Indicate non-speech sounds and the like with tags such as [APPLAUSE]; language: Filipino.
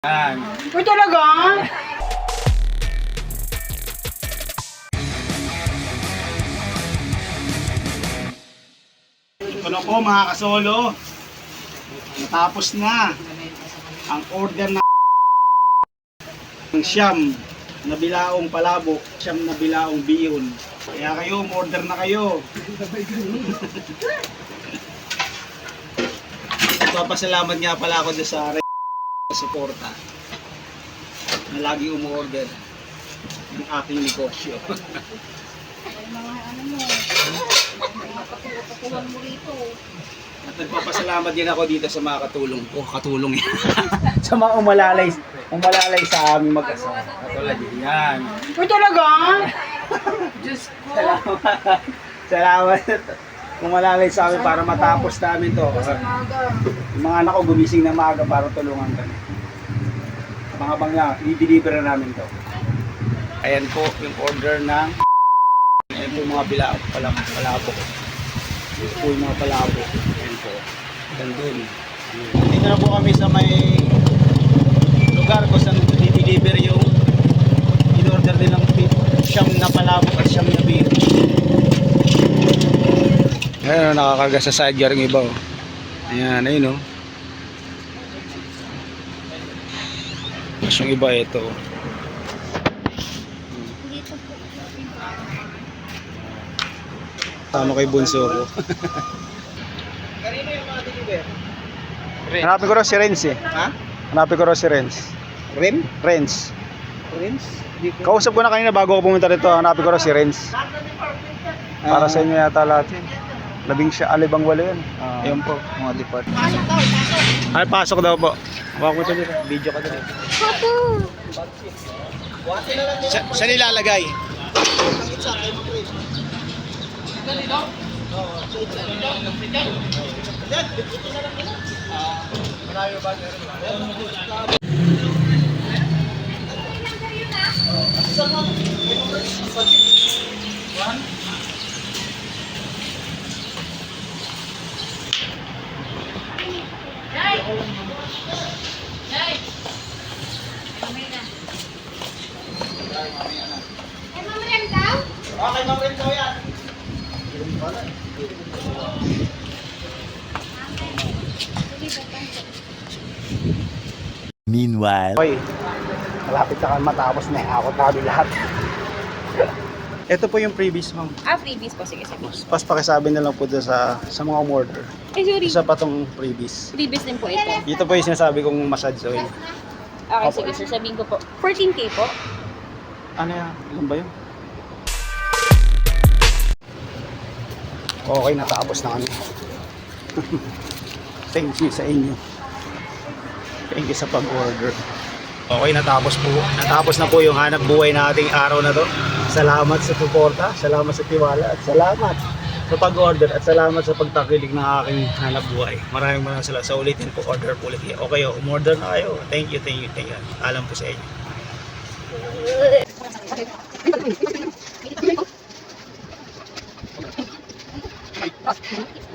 Yan. Uy, talaga? Ito na po mga kasolo. Natapos na ang order na ng siyam na bilaong palabo, siyam na bilaong biyon. Kaya kayo, order na kayo. [LAUGHS] Papasalamat nga pala ako sa suporta na lagi umorder ng aking negosyo. Mga ano mo, mapatutuhan mo rito. At nagpapasalamat din ako dito sa mga katulong ko. Katulong yan. [LAUGHS] sa mga umalalay, umalalay sa aming mag-asawa. Katulad din yan. Uy, talaga? [LAUGHS] Diyos ko. Salamat. Salamat. Umalalay sa amin para matapos namin to. Yung mga anak ko gumising na maaga para tulungan kami. Mga bangla, i-deliver na namin to. Ayan po yung order ng Ayan po yung mga bila, pala, palabo. Ayan po yung mga palabo. Ayan po. Ayan dun. Dito na po kami sa may lugar kung saan i-deliver yung in-order din ng siyam na palabo at siyam na beer. Ayan, nakakaga sa side yung iba. Oh. Ayan, ayun oh. Tapos yung iba ito. oh. Dito po. Tama kay Bunso ko. Kanino yung mga deliver? Hanapin ko raw si Renz eh. Ha? Hanapin ko raw si Renz. Ren? Renz. Renz? Kausap ko na kanina bago ako pumunta rito. Hanapin ko raw si Renz. Para sa inyo yata lahat. Labing siya, alibang wala yun. Ayun po, mga depart. Pasok daw, pasok. Ay, pasok daw po. Huwag mo ito dito. Video ka dito. Papo. Sa, saan nilalagay? Eh, Okay, Ma'am Ren, daw yan. Meanwhile. Okay. Malapit na kami matapos na ako tabi lahat. [LAUGHS] Ito po yung previous ma'am. Ah, freebies po. Sige, sige. Pas pakisabi na lang po doon sa, sa mga umorder. Eh, sorry. Isa pa tong previous. Freebies din po ito. Dito po yung sinasabi kong massage oil. Okay, sige sir. Sabihin ko po. 14K po. Ano yan? Ilan ba yun? Okay, natapos na kami. [LAUGHS] Thank you sa inyo. Thank you sa pag-order. Okay, natapos po. Natapos na po yung hanap buhay nating araw na to. Salamat sa suporta, salamat sa tiwala, at salamat sa pag-order at salamat sa pagtakilig ng aking hanap buhay. Maraming maraming salamat. Sa ulitin po, order po ulit. Okay, oh, umorder na kayo. Thank you, thank you, thank you. Alam po sa inyo. Okay.